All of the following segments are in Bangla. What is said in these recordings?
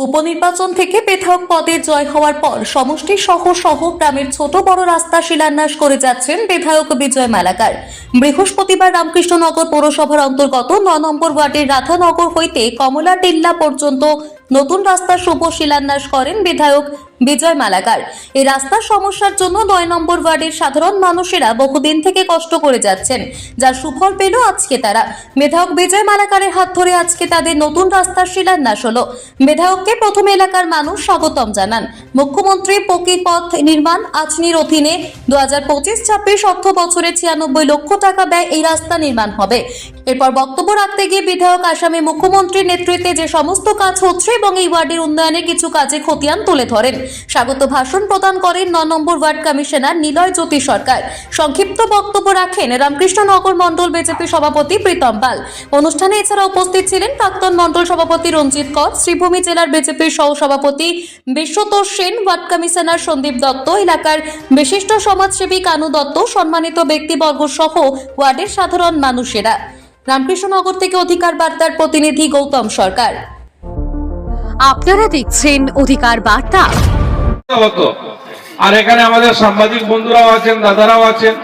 উপনির্বাচন থেকে পৃথক পদে জয় হওয়ার পর সমষ্টি সহ সহ গ্রামের ছোট বড় রাস্তা শিলান্যাস করে যাচ্ছেন বিধায়ক বিজয় মালাকার। বৃহস্পতিবার রামকৃষ্ণনগর পৌরসভার অন্তর্গত ন নম্বর ওয়ার্ডের রাধানগর হইতে কমলা টিল্লা পর্যন্ত নতুন রাস্তার শুভ শিলান্যাস করেন বিধায়ক বিজয় মালাকার। এই রাস্তার সমস্যার জন্য নয় নম্বর ওয়ার্ডের সাধারণ মানুষেরা বহুদিন থেকে কষ্ট করে যাচ্ছেন যার সুফল পেল আজকে তারা। বিধায়ক বিজয় মালাকারের হাত ধরে আজকে তাদের নতুন রাস্তার শিলান্যাস হলো। বিধায়ককে প্রথম এলাকার মানুষ স্বাগতম জানান। মুখ্যমন্ত্রী পকি পথ নির্মাণ আচনির অধীনে দু হাজার পঁচিশ ছাব্বিশ অর্থ বছরে ছিয়ানব্বই লক্ষ টাকা ব্যয় এই রাস্তা নির্মাণ হবে। এরপর বক্তব্য রাখতে গিয়ে বিধায়ক আসামে মুখ্যমন্ত্রীর নেতৃত্বে যে সমস্ত কাজ হচ্ছে এবং এই ওয়ার্ডের উন্নয়নে কিছু কাজে খতিয়ান তুলে ধরেন। স্বাগত ভাষণ প্রদান করেন ন number ward commissioner Niloy Jyoti Sarkar. সংক্ষিপ্ত বক্তব্য রাখেন রামকৃষ্ণনগর মণ্ডল বিজেপি সভাপতি প্রীতম পাল। অনুষ্ঠানে এছাড়া উপস্থিত ছিলেন প্রাক্তন মণ্ডল সভাপতি রঞ্জিত কর, শ্রীভূমি জেলার বিজেপির সহ সভাপতি বিশ্বতোষ সেন, ওয়ার্ড কমিশনার সন্দীপ দত্ত, এলাকার বিশিষ্ট সমাজসেবী কানু দত্ত, সম্মানিত ব্যক্তিবর্গ সহ ওয়ার্ডের সাধারণ মানুষেরা। রামকৃষ্ণনগর থেকে অধিকার বার্তার প্রতিনিধি গৌতম সরকার। আপনারা দেখছেন অধিকার বার্তা। আর এখানে আমাদের সাংবাদিক বন্ধুরাও আছেন, দাদারাও আছেন।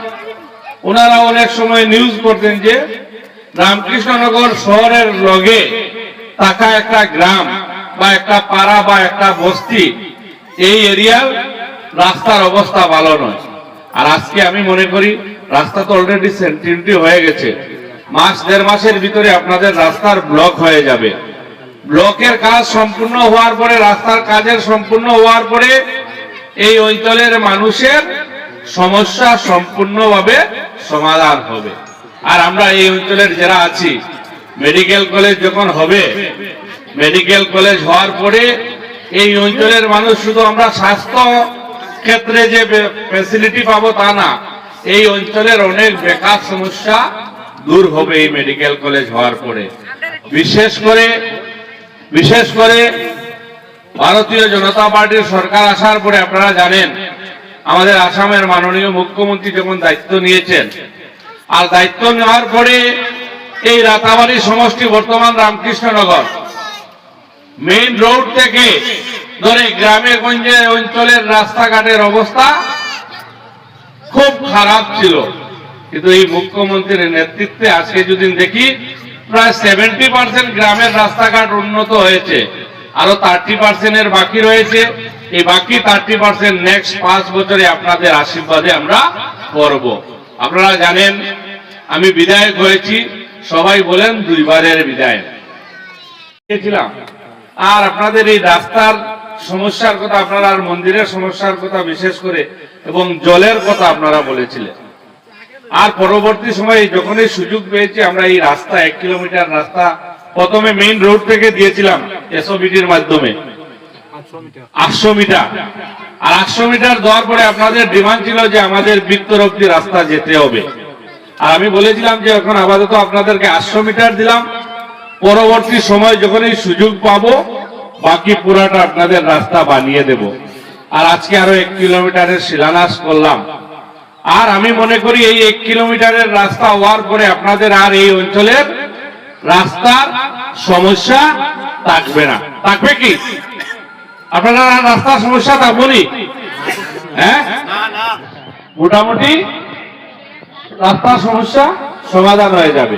ওনারা অনেক সময় নিউজ করতেন যে, রামকৃষ্ণনগর শহরের লগে থাকা একটা গ্রাম বা একটা পাড়া বা একটা বস্তি, এই এরিয়ার রাস্তার অবস্থা ভালো নয়। আর আজকে আমি মনে করি, রাস্তা তো অলরেডি সেন্টিনটি হয়ে গেছে। মাস দেড় মাসের ভিতরে আপনাদের রাস্তার ব্লক হয়ে যাবে। ব্লকের কাজ সম্পূর্ণ হওয়ার পরে, রাস্তার কাজের সম্পূর্ণ হওয়ার পরে, এই অঞ্চলের মানুষের সমস্যা সম্পূর্ণভাবে সমাধান হবে। আর আমরা এই অঞ্চলের যারা আছি, মেডিকেল কলেজ যখন হবে, মেডিকেল কলেজ হওয়ার পরে, এই অঞ্চলের মানুষ শুধু আমরা স্বাস্থ্য ক্ষেত্রে যে ফেসিলিটি পাবো তা না, এই অঞ্চলের অনেক বেকার সমস্যা দূর হবে এই মেডিকেল কলেজ হওয়ার পরে। বিশেষ করে বিশেষ করে ভারতীয় জনতা পার্টির সরকার আসার পরে আপনারা জানেন, আমাদের আসামের মাননীয় মুখ্যমন্ত্রী যখন দায়িত্ব নিয়েছেন, আর দায়িত্ব নেওয়ার পরে এই রাতাবাড়ি সমষ্টি বর্তমান রামকৃষ্ণনগর। মেইন রোড থেকে ধরে গ্রামে গঞ্জে অঞ্চলের রাস্তাঘাটের অবস্থা খুব খারাপ ছিল। কিন্তু এই মুখ্যমন্ত্রীর নেতৃত্বে আজকে যদি দেখি প্রায় সেভেন্টি পার্সেন্ট গ্রামের রাস্তাঘাট উন্নত হয়েছে। আরও থার্টি পার্সেন্টের বাকি রয়েছে। এই বাকি থার্টি পার্সেন্ট নেক্সট পাঁচ বছরে আপনাদের আশীর্বাদে আমরা করব। আপনারা জানেন, আমি বিধায়ক হয়েছি। সবাই বলেন দুইবারের বিধায়ক। আর আপনাদের এই রাস্তার সমস্যার কথা, আপনারা আর মন্দিরের সমস্যার কথা বিশেষ করে এবং জলের কথা আপনারা বলেছিলেন। আর পরবর্তী সময়ে যখনই সুযোগ পেয়েছি, আমরা এই রাস্তা, এক কিলোমিটার রাস্তা প্রথমে মেইন রোড থেকে দিয়েছিলাম এসওবিটির মাধ্যমে। আটশো মিটার। আর আটশো মিটার দেওয়ার পরে আপনাদের ডিমান্ড ছিল যে আমাদের বৃত্তর অব্দি রাস্তা যেতে হবে। আর আমি বলেছিলাম যে এখন আপাতত আপনাদেরকে আটশো মিটার দিলাম। পরবর্তী সময় যখনই সুযোগ পাবো, বাকি পুরাটা আপনাদের রাস্তা বানিয়ে দেব। আর আজকে আরও এক কিলোমিটারের শিলান্যাস করলাম। আর আমি মনে করি এই এক কিলোমিটারের রাস্তা হওয়ার পরে আপনাদের আর এই অঞ্চলের রাস্তার সমস্যা থাকবে না। থাকবে কি? আপনারা রাস্তার সমস্যা থাকবনি হ্যাঁ? মোটামুটি রাস্তার সমস্যা সমাধান হয়ে যাবে।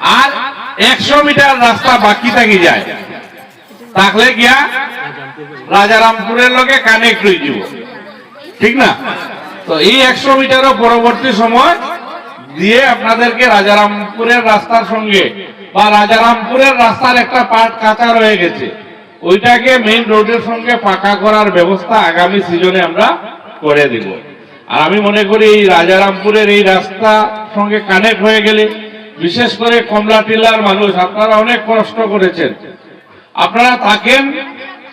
আর একশো মিটার রাস্তা বাকি থাকি যায়। থাকলে গিয়া রাজারামপুরের লোকে কানেক্ট হয়ে যাব ঠিক না? তো এই একশো মিটারও পরবর্তী সময় দিয়ে আপনাদেরকে রাজারামপুরের রাস্তার সঙ্গে বা রাজারামপুরের রাস্তার একটা পার্ট কাঁচা রয়ে গেছে। ওইটাকে মেইন রোডের সঙ্গে পাকা করার ব্যবস্থা আগামী সিজনে আমরা করে দিব। আর আমি মনে করি এই রাজারামপুরের এই রাস্তা সঙ্গে কানেক্ট হয়ে গেলে, বিশেষ করে কমলা টিল্লার মানুষ, আপনারা অনেক কষ্ট করেছেন। আপনারা থাকেন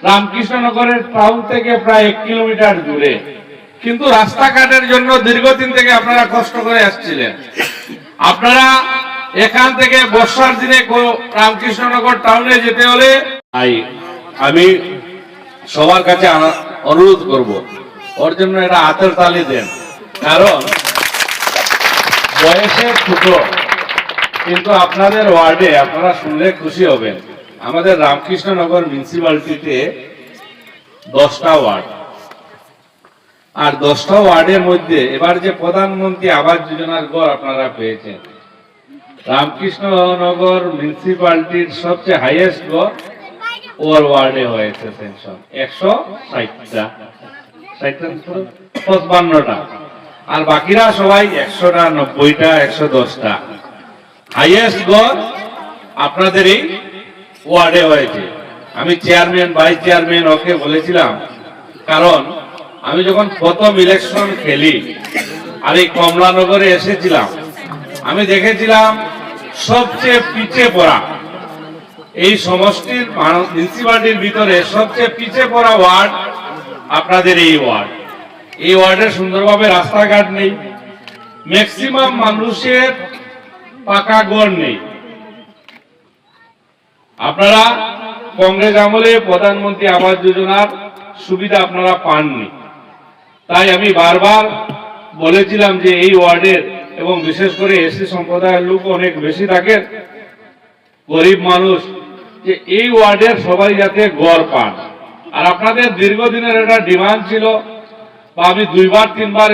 রামকৃষ্ণনগরের টাউন থেকে প্রায় এক কিলোমিটার দূরে। কিন্তু রাস্তাঘাটের জন্য দীর্ঘদিন থেকে আপনারা কষ্ট করে আসছিলেন। আপনারা এখান থেকে বর্ষার দিনে রামকৃষ্ণনগর টাউনে যেতে হলে আমি সবার কাছে অনুরোধ করব। ওর জন্য এটা হাতের তালি দেন। কারণ বয়সে ছোট কিন্তু আপনাদের ওয়ার্ডে আপনারা শুনলে খুশি হবেন। আমাদের রামকৃষ্ণনগর মিউনিসিপ্যালিটিতে দশটা ওয়ার্ড। আর দশটা ওয়ার্ডের মধ্যে এবার যে প্রধানমন্ত্রী আবাস যোজনার ঘর আপনারা পেয়েছেন, রামকৃষ্ণনগর মিউনিসিপ্যালিটির সবচেয়ে হাইয়েস্ট ঘর ওর ওয়ার্ডে হয়েছে সেনশন, একশো ষাটটা। পঁচপান্নটা। আর বাকিরা সবাই একশোটা, নব্বইটা, একশো দশটা। হাইয়েস্ট গড় আপনাদের এই ওয়ার্ডে হয়েছে। আমি চেয়ারম্যান ভাইস চেয়ারম্যান ওকে বলেছিলাম, কারণ আমি যখন প্রথম ইলেকশন খেলি, আর এই কমলানগরে এসেছিলাম, আমি দেখেছিলাম সবচেয়ে পিছিয়ে পড়া, এই সমষ্টির মিউনিসিপালিটির ভিতরে সবচেয়ে পিছিয়ে পড়া ওয়ার্ড আপনাদের এই ওয়ার্ড। এই ওয়ার্ডে সুন্দরভাবে রাস্তাঘাট নেই ম্যাক্সিমাম মানুষের পাকা গড় নেই। আপনারা কংগ্রেস আমলে প্রধানমন্ত্রী আবাস যোজনার সুবিধা আপনারা পাননি। তাই আমি বারবার বলেছিলাম যে এই ওয়ার্ডের এবং বিশেষ করে এসি সম্প্রদায়ের লোক অনেক বেশি থাকে, গরিব মানুষ, যে এই ওয়ার্ডের সবাই যাতে গড় পান। আর আপনাদের দীর্ঘদিনের একটা ডিমান্ড ছিল, বা আমি দুইবার, তিনবার